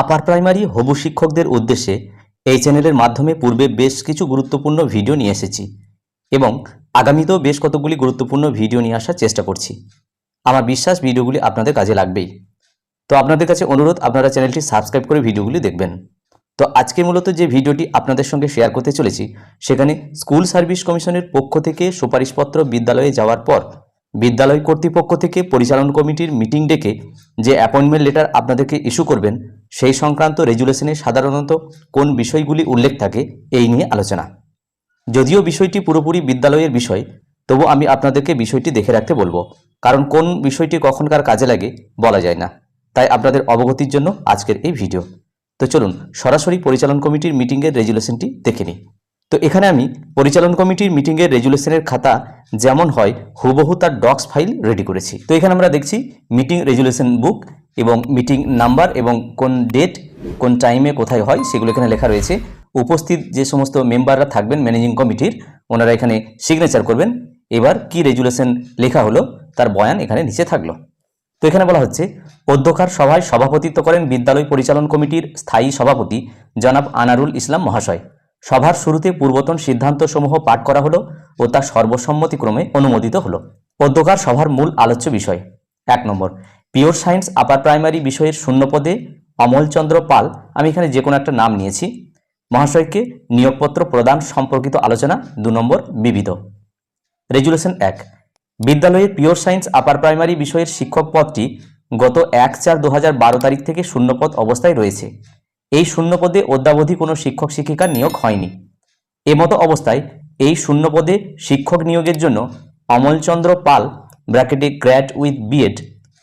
Upper primary হবু শিক্ষকদের উদ্দেশ্যে এই চ্যানেলের মাধ্যমে পূর্বে বেশ কিছু গুরুত্বপূর্ণ ভিডিও নিয়ে এসেছি এবং আগামীতেও বেশ কতগুলি গুরুত্বপূর্ণ ভিডিও নিয়ে আসার চেষ্টা করছি। আমার বিশ্বাস ভিডিওগুলি আপনাদের কাজে লাগবেই। তো আপনাদের কাছে অনুরোধ, আপনারা চ্যানেলটি সাবস্ক্রাইব করে ভিডিওগুলি দেখবেন। তো আজকে মূলত যে ভিডিওটি আপনাদের সঙ্গে শেয়ার করতে চলেছি, সেখানে স্কুল সার্ভিস কমিশনের পক্ষ থেকে সুপারিশপত্র বিদ্যালয়ে যাওয়ার পর বিদ্যালয় কর্তৃপক্ষ থেকে পরিচালন কমিটির মিটিং ডেকে যে অ্যাপয়েন্টমেন্ট লেটার আপনাদেরকে ইস্যু করবেন সেই সংক্রান্ত রেজুলেশনে সাধারণত কোন বিষয়গুলি উল্লেখ থাকে এই নিয়ে আলোচনা। যদিও বিষয়টি পুরোপুরি বিদ্যালয়ের বিষয়, তবু আমি আপনাদেরকে বিষয়টি দেখে রাখতে বলব, কারণ কোন বিষয়টি কখনকার কাজে লাগে বলা যায় না। তাই আপনাদের অবগতির জন্য আজকের এই ভিডিও। তো চলুন, সরাসরি পরিচালন কমিটির মিটিংয়ের রেজুলেশনটি দেখে নিই। তো এখানে আমি পরিচালন কমিটির মিটিংয়ের রেজুলেশনের খাতা যেমন হয়, হুবহু তার ডক্স ফাইল রেডি করেছি। তো এখানে আমরা দেখছি মিটিং রেজুলেশন বুক এবং মিটিং নাম্বার এবং কোন ডেট কোন টাইমে কোথায় হয়, সেগুলো এখানে লেখা রয়েছে। উপস্থিত যে সমস্ত মেম্বাররা থাকবেন ম্যানেজিং কমিটির ওনারা এখানে সিগনেচার করবেন। এবার কি রেজুলেশন লেখা হলো, তার বয়ান এখানে নিচে থাকল। তো এখানে বলা হচ্ছে, অধ্যক্ষার সভায় সভাপতিত্ব করেন বিদ্যালয় পরিচালন কমিটির স্থায়ী সভাপতি জনাব আনারুল ইসলাম মহাশয়। সভার শুরুতে পূর্বতন সিদ্ধান্তসমূহ পাঠ করা হলো ও তা সর্বসম্মতিক্রমে অনুমোদিত হলো। অধ্যকার সভার মূল আলোচ্য বিষয়, এক নম্বর পিওর সায়েন্স আপার প্রাইমারি বিষয়ের শূন্যপদে অমলচন্দ্র পাল, আমি এখানে যে কোনো একটা নাম নিয়েছি। মহাশয়কে নিয়োগপত্র প্রদান সম্পর্কিত আলোচনা দু নম্বর বিবিধ। রেজুলেশন এক। বিদ্যালয়ের পিওর সায়েন্স আপার প্রাইমারি বিষয়ের শিক্ষক পদটি গত এক চার দু তারিখ থেকে শূন্যপদ অবস্থায় রয়েছে। এই শূন্যপদে অদ্যাবধি কোনো শিক্ষক শিক্ষিকার নিয়োগ হয়নি। এমতো অবস্থায় এই শূন্যপদে শিক্ষক নিয়োগের জন্য অমলচন্দ্র পাল, ব্র্যাকেটে গ্র্যাড উইথ বিএড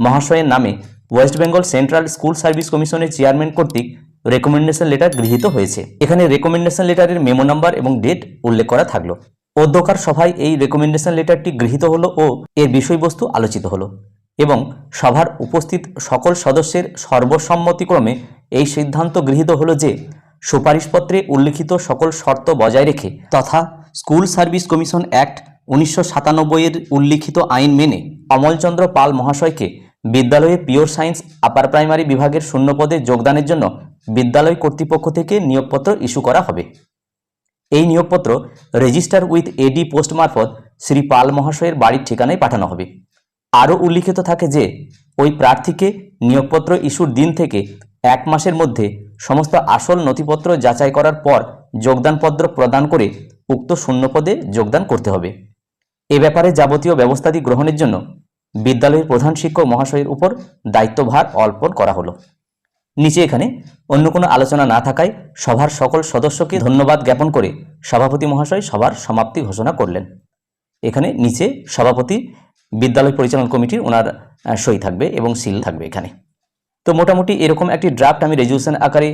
মহাশয়ের নামে West Bengal central school service কমিশনের চেয়ারম্যান কর্তৃক রেকমেন্ডেশন লেটার গৃহীত হয়েছে। এখানে রেকমেন্ডেশন লেটারের মেমো নাম্বার এবং ডেট উল্লেখ করা থাকল। অধ্যকার সভায় এই রেকমেন্ডেশন লেটারটি গৃহীত হলো ও এর বিষয়বস্তু আলোচিত হলো এবং সভার উপস্থিত সকল সদস্যের সর্বসম্মতিক্রমে এই সিদ্ধান্ত গৃহীত হলো যে সুপারিশপত্রে উল্লিখিত সকল শর্ত বজায় রেখে তথা স্কুল সার্ভিস কমিশন অ্যাক্ট উনিশশো সাতানব্বইয়ের উল্লিখিত আইন মেনে অমলচন্দ্র পাল মহাশয়কে বিদ্যালয়ে পিওর সায়েন্স আপার প্রাইমারি বিভাগের শূন্যপদে যোগদানের জন্য বিদ্যালয় কর্তৃপক্ষ থেকে নিয়োগপত্র ইস্যু করা হবে। এই নিয়োগপত্র রেজিস্টার উইথ এডি পোস্ট মারফত শ্রী পাল মহাশয়ের বাড়ির ঠিকানায় পাঠানো হবে। আরও উল্লিখিত থাকে যে, ওই প্রার্থীকে নিয়োগপত্র ইস্যুর দিন থেকে এক মাসের মধ্যে সমস্ত আসল নথিপত্র যাচাই করার পর যোগদানপত্র প্রদান করে উক্ত শূন্যপদে যোগদান করতে হবে। এ ব্যাপারে যাবতীয় ব্যবস্থাদি গ্রহণের জন্য বিদ্যালয়ের প্রধান শিক্ষক মহাশয়ের উপর দায়িত্বভার অর্পণ করা হলো। নিচে এখানে অন্য কোনো আলোচনা না থাকায় সভার সকল সদস্যকে ধন্যবাদ জ্ঞাপন করে সভাপতি মহাশয় সভার সমাপ্তি ঘোষণা করলেন। এখানে নিচে সভাপতি বিদ্যালয় পরিচালন কমিটির ওনার সই থাকবে এবং সিল থাকবে এখানে। তো মোটামুটি এরকম একটি ড্রাফট আমি রেজুলেশন আকারে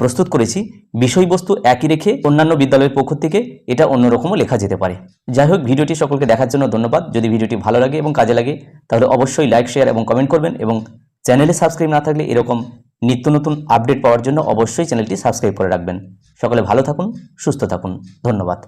প্রস্তুত করেছি। বিষয়বস্তু একই রেখে অন্যান্য বিদ্যালয়ের পক্ষ থেকে এটা অন্যরকমও লেখা যেতে পারে। যাই হোক, ভিডিওটি সকলকে দেখার জন্য ধন্যবাদ। যদি ভিডিওটি ভালো লাগে এবং কাজে লাগে, তাহলে অবশ্যই লাইক শেয়ার এবং কমেন্ট করবেন এবং চ্যানেলে সাবস্ক্রাইব না থাকলে এরকম নিত্য নতুন আপডেট পাওয়ার জন্য অবশ্যই চ্যানেলটি সাবস্ক্রাইব করে রাখবেন। সকলে ভালো থাকুন, সুস্থ থাকুন। ধন্যবাদ।